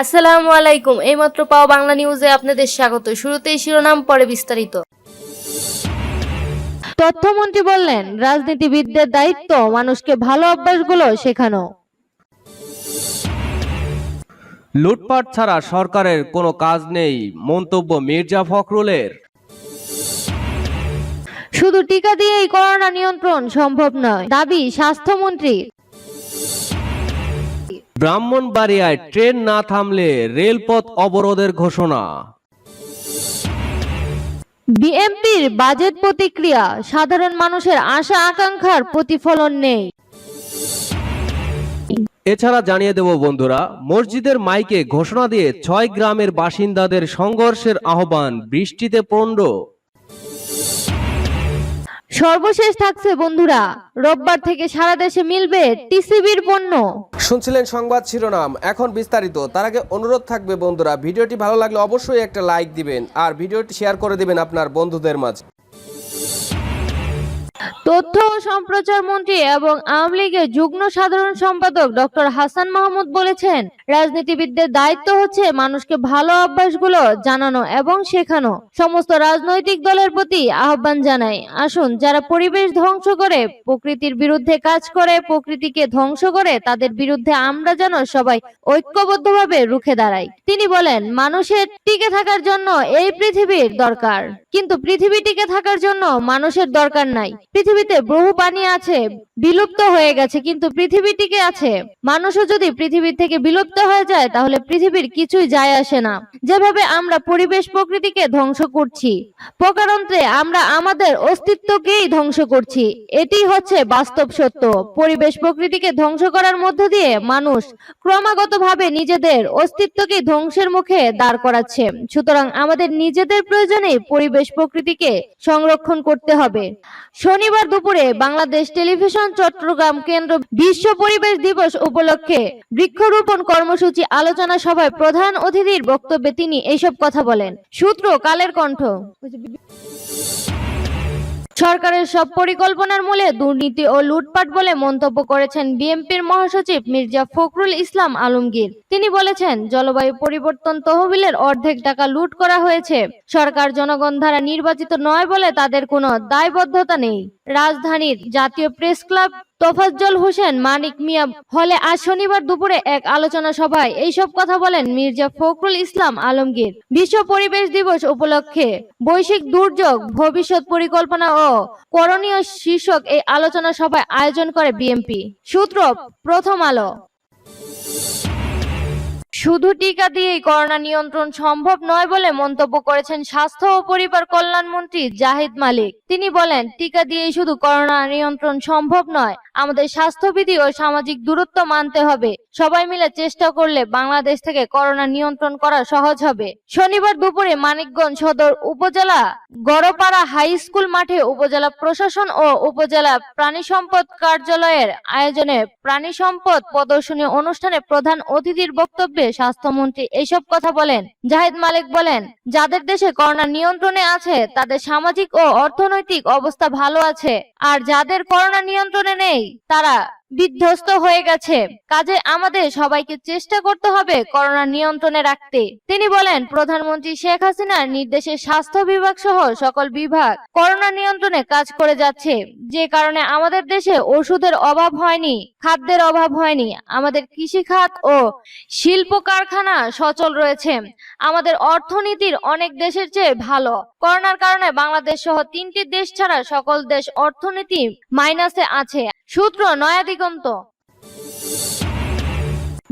আসসালামু আলাইকুম। এইমাত্র পাওয়া বাংলা নিউজে আপনাদের স্বাগত। শুরুতেই শিরোনাম পরে বিস্তারিত। তথ্যমন্ত্রী বললেন রাজনীতিবিদদের দায়িত্ব মানুষকে ভালো অভ্যাসগুলো শেখানো। লুটপাট ছাড়া সরকারের কোনো কাজ নেই মন্তব্য মির্জা ফখরুলের। শুধু টিকা দিয়েই করোনা নিয়ন্ত্রণ সম্ভব নয় দাবি স্বাস্থ্যমন্ত্রী ব্রাহ্মণবাড়িয়ায় ট্রেন না থামলে রেলপথ অবরোধের ঘোষণা। বিএমপির বাজেট প্রতিক্রিয়া সাধারণ মানুষের আশা আকাঙ্ক্ষার প্রতিফলন নেই। এছাড়া জানিয়ে দেব বন্ধুরা মসজিদের মাইকে ঘোষণা দিয়ে ছয় গ্রামের বাসিন্দাদের সংঘর্ষের আহ্বান বৃষ্টিতে পণ্ড সর্বশেষ থাকছে বন্ধুরা রোববার থেকে সারা দেশে মিলবে টিসিবির পণ্য। শুনছিলেন সংবাদ শিরোনাম এখন বিস্তারিত। তার আগে অনুরোধ থাকবে বন্ধুরা ভিডিওটি ভালো লাগলে অবশ্যই একটা লাইক দিবেন আর ভিডিওটি শেয়ার করে দিবেন আপনার বন্ধুদের মাঝে। তথ্য ও সম্প্রচার মন্ত্রী এবং আওয়ামী লীগের যুগ্ম সাধারণ সম্পাদক ডক্টর হাসান মাহমুদ বলেছেন রাজনীতিবিদদের দায়িত্ব হচ্ছে মানুষকে ভালো অভ্যাসগুলো জানানো এবং শেখানো। সমস্ত রাজনৈতিক দলের প্রতি আহ্বান জানাই। আসুন, যারা পরিবেশ ধ্বংস করে, প্রকৃতির বিরুদ্ধে কাজ করে, প্রকৃতিকে ধ্বংস করে, তাদের বিরুদ্ধে আমরা যেন সবাই ঐক্যবদ্ধভাবে রুখে দাঁড়াই। তিনি বলেন, মানুষের টিকে থাকার জন্য এই পৃথিবীর দরকার। কিন্তু পৃথিবী টিকে থাকার জন্য মানুষের দরকার নাই। পৃথিবীতে বহু পানি আছে, বিলুপ্ত হয়ে গেছে, কিন্তু পৃথিবী টিকে আছে। মানুষও যদি পৃথিবী থেকে বিলুপ্ত হয়ে যায়, তাহলে পৃথিবীর কিছুই যায় আসে না। যেভাবে আমরা পরিবেশ প্রকৃতিকে ধ্বংস করছি, প্রকারান্তে আমরা আমাদের অস্তিত্বকেই ধ্বংস করছি, এটি হচ্ছে বাস্তব সত্য। পরিবেশ প্রকৃতিকে ধ্বংস করার মধ্য দিয়ে মানুষ ক্রমাগতভাবে নিজেদের অস্তিত্বকে ধ্বংসের মুখে দাঁড় করাচ্ছে। সুতরাং আমাদের নিজেদের প্রয়োজনে পরিবেশ প্রকৃতিকে সংরক্ষণ করতে হবে। শনিবার দুপুরে বাংলাদেশ টেলিভিশন চট্টগ্রাম কেন্দ্র বিশ্ব পরিবেশ দিবস উপলক্ষে বৃক্ষরোপণ কর্মসূচি আলোচনা সভায় প্রধান অতিথির বক্তব্যে তিনি এইসব কথা বলেন। সূত্র কালের কণ্ঠ। সরকারের সব পরিকল্পনার মূলে দুর্নীতি ও লুটপাট বলে মন্তব্য করেছেন বিএনপির মহাসচিব মির্জা ফখরুল ইসলাম আলমগীর। তিনি বলেছেন, জলবায়ু পরিবর্তন তহবিলের অর্ধেক টাকা লুট করা হয়েছে। সরকার জনগণ দ্বারা নির্বাচিত নয় বলে তাদের কোনো দায়বদ্ধতা নেই। রাজধানীর জাতীয় প্রেস ক্লাব তোফাজ্জল হোসেন, মানিক মিয়া হলে আজ শনিবার দুপুরে এক আলোচনা সভায় এইসব কথা বলেন মির্জা ফখরুল ইসলাম আলমগীর। বিশ্ব পরিবেশ দিবস উপলক্ষে বৈশ্বিক দুর্যোগ, ভবিষ্যৎ পরিকল্পনা ও করণীয় শীর্ষক এই আলোচনা সভায় আয়োজন করে বিএমপি সূত্র, প্রথম আলো। শুধু টিকা দিয়েই করোনা নিয়ন্ত্রণ সম্ভব নয় বলে মন্তব্য করেছেন স্বাস্থ্য ও পরিবার কল্যাণ মন্ত্রী জাহিদ মালিক। তিনি বলেন, টিকা দিয়েই শুধু করোনা নিয়ন্ত্রণ সম্ভব নয়, আমাদের স্বাস্থ্যবিধি ও সামাজিক দূরত্ব মানতে হবে। সবাই মিলে চেষ্টা করলে বাংলাদেশ থেকে করোনা নিয়ন্ত্রণ করা সহজ হবে। শনিবার দুপুরে মানিকগঞ্জ সদর উপজেলা গড়পাড়া হাই স্কুল মাঠে উপজেলা প্রশাসন ও উপজেলা প্রাণী সম্পদ কার্যালয়ের আয়োজনে প্রাণী সম্পদ প্রদর্শনী অনুষ্ঠানে প্রধান অতিথির বক্তব্যে স্বাস্থ্যমন্ত্রী এইসব কথা বলেন। জাহিদ মালিক বলেন, যাদের দেশে করোনা নিয়ন্ত্রণে আছে, তাদের সামাজিক ও অর্থনৈতিক অবস্থা ভালো আছে। আর যাদের করোনা নিয়ন্ত্রণে নেই, তারা বিধ্বস্ত হয়ে গেছে। কাজে আমাদের সবাইকে চেষ্টা করতে হবে করোনা নিয়ন্ত্রণে রাখতে। তিনি বলেন, প্রধানমন্ত্রী শেখ হাসিনার নির্দেশে স্বাস্থ্য বিভাগ সহ সকল বিভাগ করোনা নিয়ন্ত্রণে কাজ করে যাচ্ছে। যে কারণে আমাদের দেশে ওষুধের অভাব হয়নি, খাদ্যের অভাব হয়নি, আমাদের কৃষি খাত ও শিল্প কারখানা সচল রয়েছে। আমাদের অর্থনীতির অনেক দেশের চেয়ে ভালো। করোনার কারণে বাংলাদেশ সহ তিনটি দেশ ছাড়া সকল দেশ অর্থনীতি মাইনাসে আছে। সূত্র নয়া দিগন্ত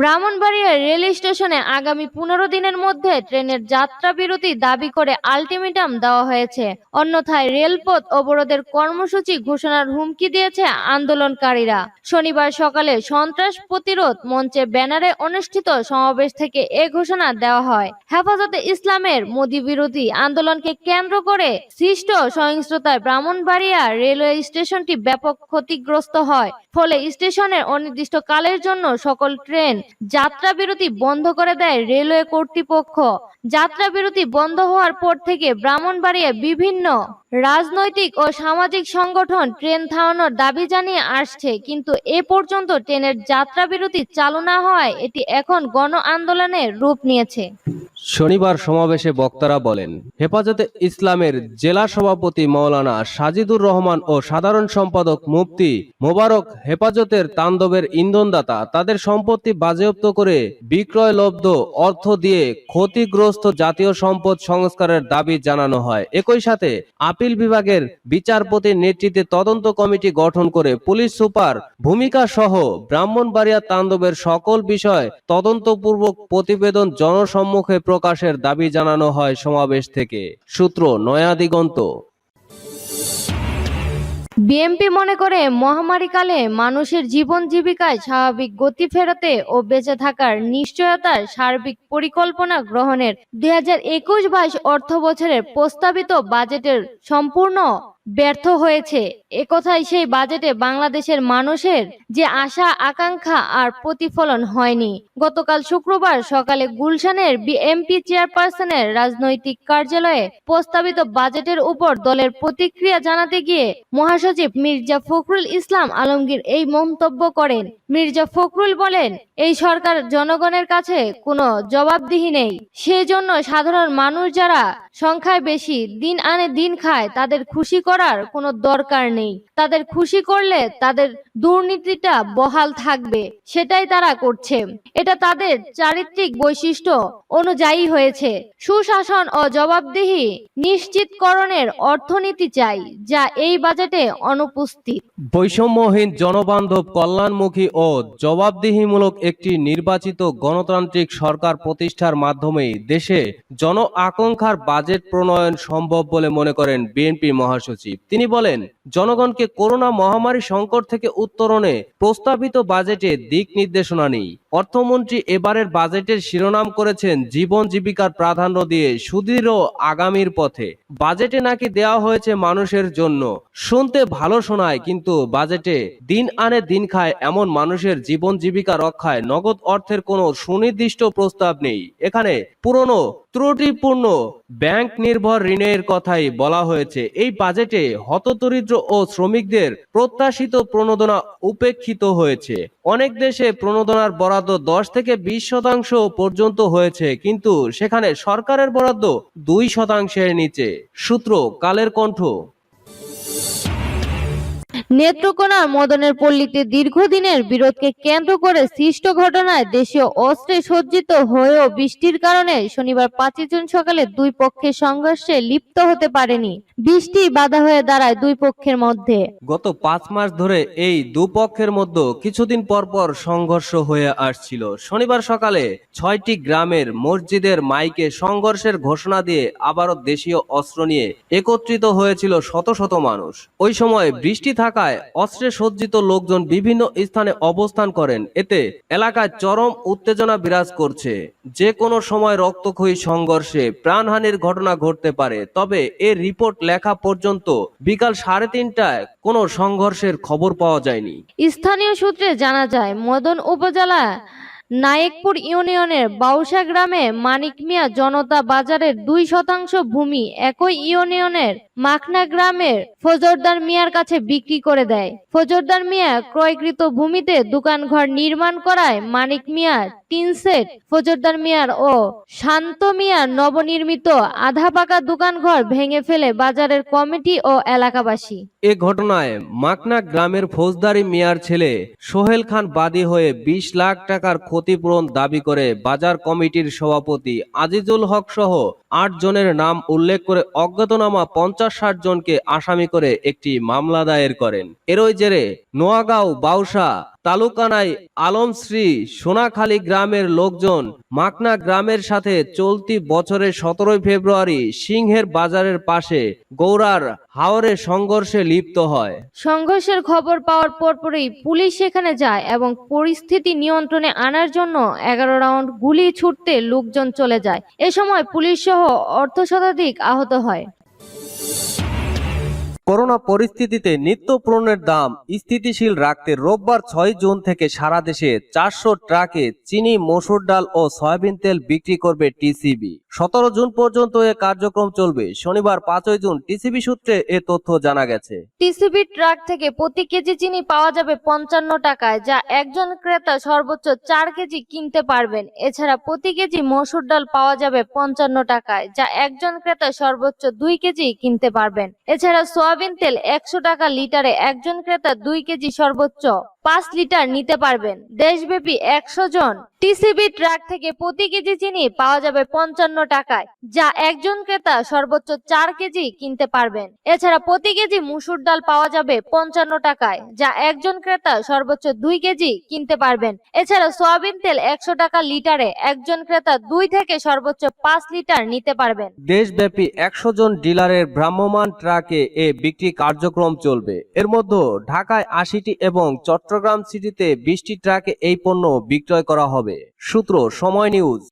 ব্রাহ্মণবাড়িয়া রেল স্টেশনে আগামী পনেরো দিনের মধ্যে ট্রেনের যাত্রা বিরতি দাবি করে আলটিমেটাম দেওয়া হয়েছে। অন্যথায় রেলপথ অবরোধের কর্মসূচি ঘোষণার হুমকি দিয়েছে আন্দোলনকারীরা। শনিবার সকালে সন্ত্রাস প্রতিরোধ মঞ্চে ব্যানারে অনুষ্ঠিত সমাবেশ থেকে এ ঘোষণা দেওয়া হয়। হেফাজতে ইসলামের মোদী বিরোধী আন্দোলনকে কেন্দ্র করে সৃষ্ট সহিংসতায় ব্রাহ্মণবাড়িয়া রেলওয়ে স্টেশনটি ব্যাপক ক্ষতিগ্রস্ত হয়। ফলে স্টেশনের অনির্দিষ্টকালের জন্য সকল ট্রেন যাত্রা বিরতি বন্ধ করে দেয় রেলওয়ে কর্তৃপক্ষ। যাত্রা বিরতি বন্ধ হওয়ার পর থেকে ব্রাহ্মণবাড়িয়া বিভিন্ন রাজনৈতিক ও সামাজিক সংগঠন ট্রেন থামানোর দাবি জানিয়ে আসছে। কিন্তু এ পর্যন্ত ট্রেনের যাত্রা বিরতি চালু না হওয়ায় এটি এখন গণ আন্দোলনের রূপ নিয়েছে। শনিবার সমাবেশে বক্তারা বলেন, হেফাজতে ইসলামের জেলা সভাপতি মাওলানা সাজিদুর রহমান ও সাধারণ সম্পাদক মুফতি মোবারক হেফাজতের তাণ্ডবের ইন্ধনদাতা তাদের সম্পত্তি বাজেয়াপ্ত করে বিক্রয়লব্ধ অর্থ দিয়ে ক্ষতিগ্রস্ত জাতীয় সম্পদ সংস্কারের দাবি জানানো হয়। একই সাথে আপিল বিভাগের বিচারপতির নেতৃত্বে তদন্ত কমিটি গঠন করে পুলিশ সুপার ভূমিকা সহ ব্রাহ্মণবাড়িয়া তাণ্ডবের সকল বিষয় তদন্তপূর্বক প্রতিবেদন জনসম্মুখে প্রকাশের দাবি জানানো হয় সমাবেশ থেকে। সূত্র, নয়া দিগন্ত। বিএনপি মনে করে মহামারীকালে মানুষের জীবন জীবিকায় স্বাভাবিক গতি ফেরাতে ও বেঁচে থাকার নিশ্চয়তার সার্বিক পরিকল্পনা গ্রহণের দুই হাজার একুশ বাইশ অর্থ বছরের প্রস্তাবিত বাজেটের সম্পূর্ণ ব্যর্থ হয়েছে। একথাই সেই বাজেটে বাংলাদেশের মানুষের যে আশা, আকাঙ্ক্ষা আর প্রতিফলন হয়নি। গতকাল শুক্রবার সকালে গুলশানের বিএমপি চেয়ারপারসনের রাজনৈতিক কার্যালয়ে প্রস্তাবিত বাজেটের উপর দলের প্রতিক্রিয়া জানাতে গিয়ে মহাসচিব মির্জা ফখরুল ইসলাম আলমগীর এই মন্তব্য করেন। মির্জা ফখরুল বলেন, এই সরকার জনগণের কাছে কোনো জবাবদিহি নেই। সেজন্য সাধারণ মানুষ যারা সংখ্যায় বেশি দিন আনে দিন খায়, তাদের খুশি করার কোনো দরকার নেই। তাদের খুশি করলে তাদের দুর্নীতিটা বহাল থাকবে, সেটাই তারা করছে। এটা তাদের চারিত্রিক বৈশিষ্ট্য অনুযায়ী হয়েছে। সুশাসন ও জবাবদিহি নিশ্চিতকরণের অর্থনীতি চাই, যা এই বাজেটে অনুপস্থিত। বৈষম্যহীন জনবান্ধব, কল্যাণমুখী ও জবাবদিহিমূলক একটি নির্বাচিত গণতান্ত্রিক সরকার প্রতিষ্ঠার মাধ্যমেই দেশে জন আকাঙ্ক্ষার বাজেট প্রণয়ন সম্ভব বলে মনে করেন বিএনপি মহাসচিব। তিনি বলেন জনগণকে করোনা মহামারী সংকট থেকে উত্তরণে প্রস্তাবিত বাজেটে দিক নির্দেশনা নেই। অর্থমন্ত্রী এবারের বাজেটের শিরোনাম করেছেন জীবন জীবিকার প্রাধান্য দিয়ে সুদৃঢ় আগামীর পথে। বাজেটে নাকি দেওয়া হয়েছে মানুষের জন্য। শুনতে ভালো শোনায়, কিন্তু বাজেটে দিন আনে দিন খায় এমন মানুষের জীবন জীবিকা রক্ষায় নগদ অর্থের কোনো সুনির্দিষ্ট প্রস্তাব নেই। এখানে পুরনো, ত্রুটিপূর্ণ, ব্যাংক নির্ভর ঋণের কথাই বলা হয়েছে। এই বাজেটে হতদরিদ্র ও শ্রমিকদের প্রত্যাশিত প্রণোদনা উপেক্ষিত হয়েছে। অনেক দেশে প্রণোদনার বরাদ্দ দশ থেকে বিশ শতাংশ পর্যন্ত হয়েছে, কিন্তু সেখানে সরকারের বরাদ্দ দুই শতাংশের নিচে। সূত্র কালের কণ্ঠ। নেত্রকোনার মদনের পল্লীতে দীর্ঘদিনের বিরোধকে কেন্দ্র করে সৃষ্ট ঘটনায় দেশীয় অস্ত্রে সজ্জিত হয়েও বৃষ্টির কারণে শনিবার পাঁচই জুন সকালে দুই পক্ষের সংঘর্ষে লিপ্ত হতে পারেনি। বৃষ্টি বাধা হয়ে দাঁড়ায় দুই পক্ষের মধ্যে। গত পাঁচ মাস ধরে এই দুপক্ষের মধ্যে কিছুদিন পর পর সংঘর্ষ হয়ে আসছিল। শনিবার সকালে ছয়টি গ্রামের মসজিদের মাইকে সংঘর্ষের ঘোষণা দিয়ে আবারও দেশীয় অস্ত্র নিয়ে একত্রিত হয়েছিল শত শত মানুষ। ওই সময় বৃষ্টি থাকায় অস্ত্রে সজ্জিত লোকজন বিভিন্ন স্থানে অবস্থান করেন। এতে এলাকায় চরম উত্তেজনা বিরাজ করছে। যে কোনো সময় রক্তক্ষয়ী সংঘর্ষে প্রাণহানির ঘটনা ঘটতে পারে। তবে এর রিপোর্ট লেখা পর্যন্ত বিকাল সাড়ে তিনটায় কোনো সংঘর্ষের খবর পাওয়া যায়নি। স্থানীয় সূত্রে জানা যায়, মদন উপজেলা নায়েকপুর ইউনিয়নের বাউসা গ্রামে মানিক মিয়া জনতা বাজারের দুই শতাংশ ভূমি একই ইউনিয়নের মাখনা গ্রামের ফজরদার মিয়ার কাছে বিক্রি করে দেয়। ফজরদার মিয়া ক্রয়কৃত ভূমিতে দোকানঘর নির্মাণ করায় মানিক মিয়া তিন সেট, ফজরদার মিয়ার ও শান্ত মিয়ার নবনির্মিত আধা পাকা দোকানঘর ভেঙে ফেলে বাজারের কমিটি ও এলাকাবাসী। এ ঘটনায় মাকনা গ্রামের ফৌজদারি মিয়ার ছেলে সোহেল খান বাদী হয়ে বিশ লাখ টাকার ক্ষতিপূরণ দাবি করে বাজার কমিটির সভাপতি আজিজুল হক সহ আট জনের নাম উল্লেখ করে অজ্ঞাতনামা পঞ্চাশ ষাট জনকে আসামি করে একটি মামলা দায়ের করেন। এরই জেরে নোয়াগাঁও বাউসা তালুকানায় আলমশ্রী সোনাখালী গ্রামের লোকজন মাকনা গ্রামের সাথে চলতি বছরের সতেরোই ফেব্রুয়ারি সিংহের বাজারের পাশে গৌরার হাওরে সংঘর্ষে লিপ্ত হয়। সংঘর্ষের খবর পাওয়ার পরপরই পুলিশ সেখানে যায় এবং পরিস্থিতি নিয়ন্ত্রণে আনার জন্য এগারো রাউন্ড গুলি ছুটতে লোকজন চলে যায়। এ সময় পুলিশ সহ অর্ধশতাধিক আহত হয়। করোনা পরিস্থিতিতে নিত্য পণ্যের দাম স্থিতিশীল রাখতে রোববার ছয় জুন থেকে সারা দেশে চারশো ট্রাকে চিনি, মসুর ডাল ও সয়াবিন তেল বিক্রি করবে টিসিবি। সতেরো জুন পর্যন্ত এ কার্যক্রম চলবে। শনিবার পাঁচই জুন টিসিবি সূত্রে এ তথ্য জানা গেছে। টিসিবি ট্রাক থেকে প্রতি কেজি চিনি পাওয়া যাবে পঞ্চান্ন টাকায়, যা একজন ক্রেতা সর্বোচ্চ চার কেজি কিনতে পারবেন। এছাড়া প্রতি কেজি মসুর ডাল পাওয়া যাবে পঞ্চান্ন টাকায়, যা একজন ক্রেতা সর্বোচ্চ দুই কেজি কিনতে পারবেন। এছাড়া তেল একশো টাকা লিটারে একজন ক্রেতা দুই কেজি সর্বোচ্চ পাঁচ লিটার নিতে পারবেন। দেশব্যাপী একশো জন টিসিবি ট্রাক থেকে প্রতি কেজি চিনি পাওয়া যাবে পঞ্চান্ন টাকায়, যা একজন ক্রেতা সর্বোচ্চ চার কেজি কিনতে পারবেন। এছাড়া প্রতি কেজি মুসুর ডাল পাওয়া যাবে পঞ্চান্ন টাকায়, যা একজন ক্রেতা সর্বোচ্চ দুই কেজি কিনতে পারবেন। এছাড়া সয়াবিন তেল একশো টাকা লিটারে একজন ক্রেতা দুই থেকে সর্বোচ্চ পাঁচ লিটার নিতে পারবেন। দেশব্যাপী একশো জন ডিলারের ভ্রাম্যমাণ ট্রাকে এ বিক্রি কার্যক্রম চলবে। এর মধ্যে ঢাকায় আশিটি এবং চট্টগ্রাম সিটিতে বিশটি ট্রাকে এই পণ্য বিক্রয় করা হবে। সূত্র সময় নিউজ।